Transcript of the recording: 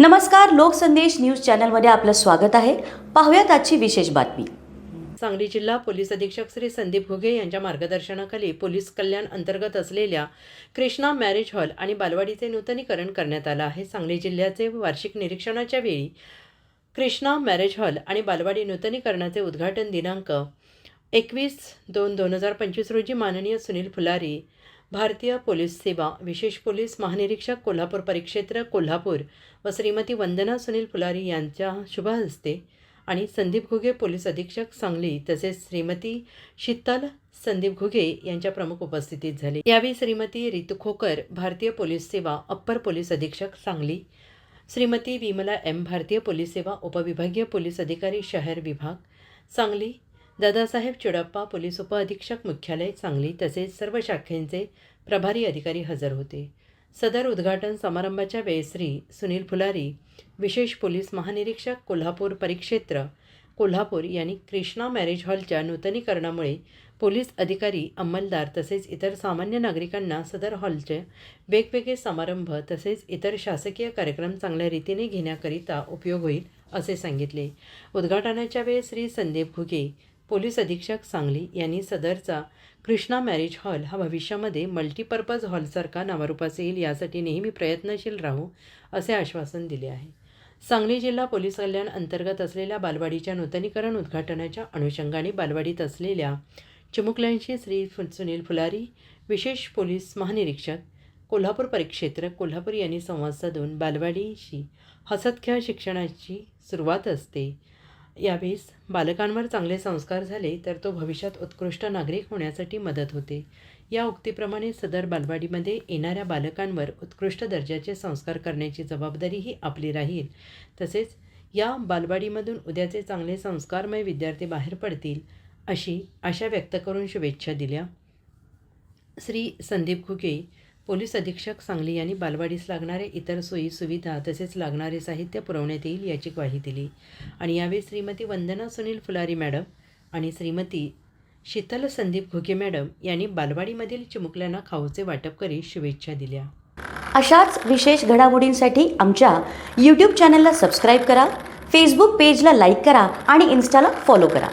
नमस्कार लोकसंदेश न्यूज चॅनलमध्ये आपलं स्वागत आहे. पाहूयात आजची विशेष बातमी. सांगली जिल्हा पोलीस अधीक्षक श्री संदीप घुगे यांच्या मार्गदर्शनाखाली पोलीस कल्याण अंतर्गत असलेल्या कृष्णा मॅरेज हॉल आणि बालवाडीचे नूतनीकरण करण्यात आलं आहे. सांगली जिल्ह्याचे वार्षिक निरीक्षणाच्या वेळी कृष्णा मॅरेज हॉल आणि बालवाडी नूतनीकरणाचे उद्घाटन दिनांक एकवीस दोन दोन हजार पंचवीस रोजी माननीय सुनील फुलारी भारतीय पोलीस सेवा विशेष पोलीस महानिरीक्षक कोल्हापूर परिक्षेत्र कोल्हापूर व श्रीमती वंदना सुनील फुलारी यांच्या शुभ हस्ते आणि संदीप घुगे पोलीस अधीक्षक सांगली तसेच श्रीमती शीतल संदीप घुगे यांच्या प्रमुख उपस्थितीत झाले. यावेळी श्रीमती रितू खोकर भारतीय पोलीस सेवा अप्पर पोलीस अधीक्षक सांगली श्रीमती विमला एम भारतीय पोलीस सेवा उपविभागीय पोलीस अधिकारी शहर विभाग सांगली दादासाहेब चिडप्पा पोलीस उपअधीक्षक मुख्यालय सांगली तसेच सर्व शाखेंचे प्रभारी अधिकारी हजर होते. सदर उद्घाटन समारंभाच्या वेळी श्री सुनील फुलारी विशेष पोलीस महानिरीक्षक कोल्हापूर परिक्षेत्र कोल्हापूर यांनी कृष्णा मॅरेज हॉलच्या नूतनीकरणामुळे पोलीस अधिकारी अंमलदार तसेच इतर सामान्य नागरिकांना सदर हॉलचे वेगवेगळे समारंभ तसेच इतर शासकीय कार्यक्रम चांगल्या रीतीने घेण्याकरिता उपयोग होईल असे सांगितले. उद्घाटनाच्या वेळी श्री संदीप घुगे पोलीस अधीक्षक सांगली यांनी सदरचा कृष्णा मॅरेज हॉल हा भविष्यामध्ये मल्टीपर्पज हॉलसारखा नावारूपास येईल यासाठी नेहमी प्रयत्नशील राहू असे आश्वासन दिले आहे. सांगली जिल्हा पोलीस कल्याण अंतर्गत असलेल्या बालवाडीच्या नूतनीकरण उद्घाटनाच्या अनुषंगाने बालवाडीत असलेल्या चिमुकल्यांशी श्री सुनील फुलारी विशेष पोलीस महानिरीक्षक कोल्हापूर परिक्षेत्र कोल्हापूर यांनी संवाद साधून बालवाडीशी हसतखेळ शिक्षणाची सुरुवात असते. यावेळेस बालकांवर चांगले संस्कार झाले तर तो भविष्यात उत्कृष्ट नागरिक होण्यासाठी मदत होते. या उक्तीप्रमाणे सदर बालवाडीमध्ये येणाऱ्या बालकांवर उत्कृष्ट दर्जाचे संस्कार करण्याची जबाबदारीही आपली राहील. तसेच या बालवाडीमधून उद्याचे चांगले संस्कारमय विद्यार्थी बाहेर पडतील अशी आशा व्यक्त करून शुभेच्छा दिल्या. श्री संदीप खुके पोलीस अधीक्षक सांगली यांनी बालवाडीस लागणारे इतर सोयी सुविधा तसेच लागणारे साहित्य पुरवण्यात येईल याची ग्वाही दिली. आणि यावेळी श्रीमती वंदना सुनील फुलारी मॅडम आणि श्रीमती शीतल संदीप घुगे मॅडम यांनी बालवाडीमधील चिमुकल्यांना खाऊचे वाटप करीत शुभेच्छा दिल्या. अशाच विशेष घडामोडींसाठी आमच्या यूट्यूब चॅनलला सबस्क्राईब करा फेसबुक पेजला लाईक करा आणि इन्स्टाला फॉलो करा.